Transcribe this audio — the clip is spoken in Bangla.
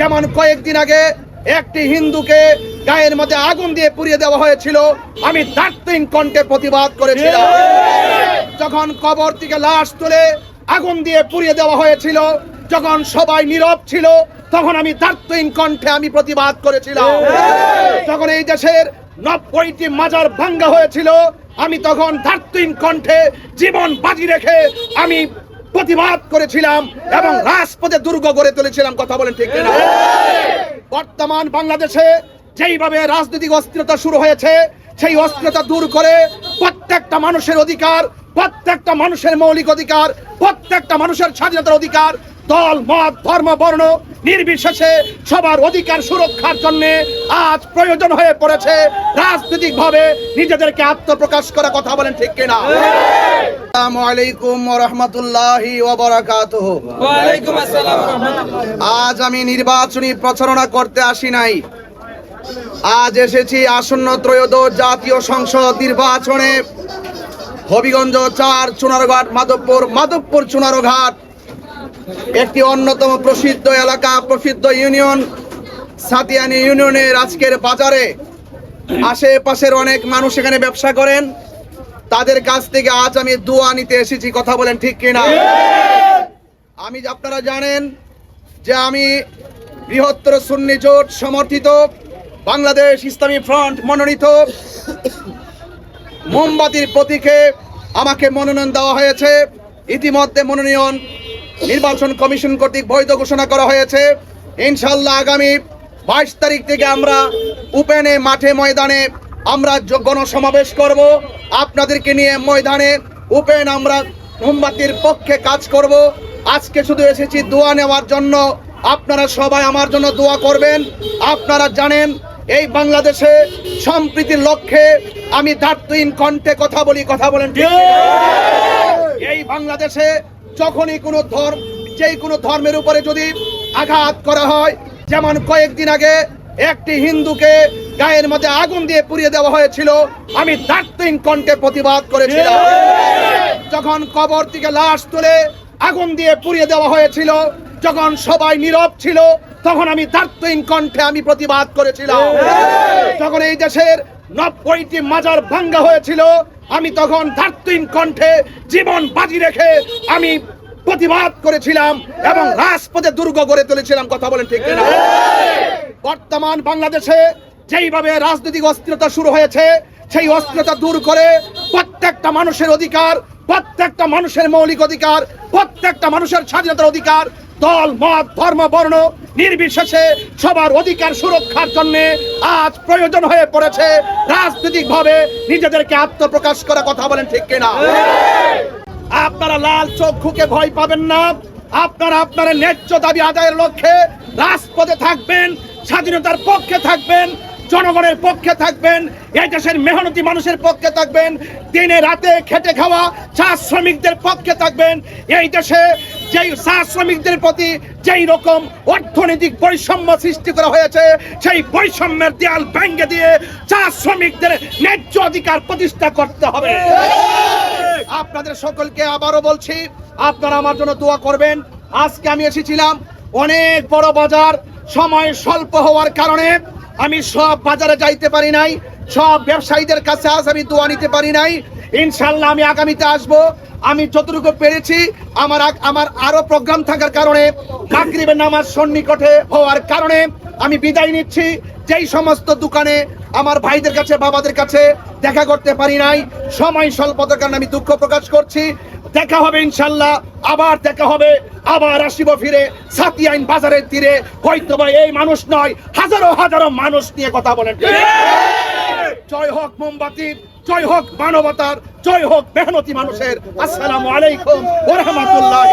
যেমন কয়েকদিন আগে একটি হিন্দুকে গায়ের মধ্যে আগুন দিয়ে পুড়িয়ে দেওয়া হয়েছিল, আমি দার্থিন কণ্ঠে প্রতিবাদ করেছিলাম। যখন কবর থেকে লাশ তুলে আগুন দিয়ে পুড়িয়ে দেওয়া হয়েছিল, যখন সবাই নীরব ছিল, তখন আমি দার্থিন কণ্ঠে আমি প্রতিবাদ করেছিলাম। যখন এই দেশের নব্বইটি মাজার ভাঙ্গা হয়েছিল, আমি তখন দার্থিন কণ্ঠে জীবন বাজি রেখে আমি প্রতিবাদ করেছিলাম এবং রাজপথে দুর্গ গড়ে তুলেছিলাম, কথা বলেন ঠিক কিনা? বর্তমান বাংলাদেশে যেইভাবে রাজনৈতিক অস্থিরতা শুরু হয়েছে, সেই অস্থিরতা দূর করে প্রত্যেকটা মানুষের অধিকার, প্রত্যেকটা মানুষের মৌলিক অধিকার, প্রত্যেকটা মানুষের স্বাধীনতার অধিকার, দল, মত, ধর্ম, বর্ণ নির্বিশেষে সবার অধিকার সুরক্ষার জন্য আজ প্রয়োজন হয়ে পড়েছে রাজনৈতিকভাবে নিজেদেরকে আত্মপ্রকাশ করা, কথা বলেন ঠিক কিনা? আসসালামু আলাইকুম ওয়া রাহমাতুল্লাহি ওয়া বারাকাতুহু। ওয়ালাইকুম আসসালাম ওয়া রাহমাতুল্লাহ। আজ আমি নির্বাচনী প্রচারণা করতে আসি নাই। আজ এসেছি আসন্ন ত্রয়োদশ জাতীয় সংসদ নির্বাচনে। হবিগঞ্জ চার চুনারঘাট মাধবপুর মাধবপুর চুনারঘাট একটি অন্যতম প্রসিদ্ধ এলাকা প্রসিদ্ধ ইউনিয়ন সাতিয়ানি ইউনিয়নের আজকের বাজারে। আশেপাশের অনেক মানুষ এখানে ব্যবসা করেন। তাদের কাছ থেকে আজ আমি দোয়া নিতে এসেছি, কথা বলেন ঠিক কিনা? আমি আপনারা জানেন যে আমি বৃহত্তর সুন্নি জোট সমর্থিত, বাংলাদেশ ইসলামী ফ্রন্ট মনোনীত। মোমবাতির প্রতীকে আমাকে মনোনয়ন দেওয়া হয়েছে। ইতিমধ্যে মনোনয়ন নির্বাচন কমিশন কর্তৃক বৈধ ঘোষণা করা হয়েছে। ইনশাল্লাহ আগামী বাইশ তারিখ থেকে আমরা উপেনে মাঠে ময়দানে আমরা গণসমাবেশ করব। আপনাদেরকে নিয়ে ময়দানে উপেন আমরা মোমবাতির পক্ষে কাজ করব। আজকে শুধু এসেছি দোয়া নেওয়ার জন্য। আপনারা সবাই আমার জন্য দোয়া করবেন। আপনারা জানেন, এই বাংলাদেশে সম্প্রীতির লক্ষ্যে আমি দার্থহীন কণ্ঠে কথা বলি, কথা বলেন এই বাংলাদেশে যখনই কোনো ধর্ম, যেই কোনো ধর্মের উপরে যদি আঘাত করা হয়, যেমন কয়েকদিন আগে একটি হিন্দুকে গায়ের মধ্যে আগুন দিয়ে পুড়িয়ে দেওয়া হয়েছিল। আমি দার্থহীন কণ্ঠে প্রতিবাদ করেছিলাম। যখন কবর থেকে লাশ তুলে আগুন দিয়ে পুড়িয়ে দেওয়া হয়েছিল, যখন সবাই নীরব ছিল, তখন আমি দার্থহীন কণ্ঠে আমি প্রতিবাদ করেছিলাম। যখন এই দেশের নব্বইটি মাজার ভাঙ্গা হয়েছিল, আমি তখন দার্থহীন কণ্ঠে জীবন বাজি রেখে আমি প্রতিবাদ করেছিলাম এবং রাজপথে দুর্গ গড়ে তুলেছিলাম, কথা বলেন ঠিক কিনা? বর্তমান বাংলাদেশে যেইভাবে রাজনৈতিক অস্থিরতা শুরু হয়েছে, সেই অস্থিরতা দূর করে প্রত্যেকটা মানুষের অধিকার, প্রত্যেকটা মানুষের মৌলিক অধিকার, প্রত্যেকটা মানুষের স্বাধীনতার অধিকার, দল, মত, ধর্ম, বর্ণ নির্বিশেষে সবার অধিকার সুরক্ষার জন্য আজ প্রয়োজন হয়ে পড়েছে রাজনৈতিকভাবে নিজেদেরকে আত্মপ্রকাশ করা কথা বলেন ঠিক কিনা। আপনারা লাল চক্ষুকে ভয় পাবেন না, আপনারা আপনার ন্যায্য দাবি আদায়ের লক্ষ্যে রাজপথে থাকবেন স্বাধীনতার পক্ষে থাকবেন, জনগণের পক্ষে থাকবেন, এই দেশের মেহনতি মানুষের পক্ষে থাকবেন, দিনে রাতে খেটে খাওয়া চা শ্রমিকদের পক্ষে থাকবেন, এই দেশে যেই চা শ্রমিকদের প্রতি যেই রকম অর্থনৈতিক বৈষম্য সৃষ্টি করা হয়েছে, সেই বৈষম্যের দেয়াল ভেঙ্গে দিয়ে চা শ্রমিকদের ন্যায্য অধিকার প্রতিষ্ঠা করতে হবে। আপনাদের সকলকে আবারও বলছি, আপনারা আমার জন্য দোয়া করবেন। আজকে আমি এসেছিলাম অনেক বড় বাজার সময় স্বল্প হওয়ার কারণে আমি সব বাজারে যাইতে পারি নাই, সব ব্যবসায়ীদের কাছে আজ আমি দোয়া নিতে পারি নাই। ইনশাল্লাহ আমি আগামীতে আসব। আমি যতটুকু পেরেছি, আমার আমার আরও প্রোগ্রাম থাকার কারণে, মাগরিবের নামাজ সন্নিকটে হওয়ার কারণে আমি বিদায় নিচ্ছি। যেই সমস্ত দোকানে আমার ভাইদের কাছে, বাবাদের কাছে দেখা করতে পারি নাই, সময় স্বল্পতার কারণে আমি দুঃখ প্রকাশ করছি। দেখা হবে ইনশাল্লাহ, আবার দেখা হবে, আবার আসিব ফিরে সাতি আইন বাজারের তীরে। হয়তো এই মানুষ নয়, হাজারো হাজারো মানুষ নিয়ে কথা বলেন। জয় হোক মোমবাতি, জয় হোক মানবতার, জয় হোক মেহনতি মানুষের। আসসালামু আলাইকুম ওরহমতুল্লাহ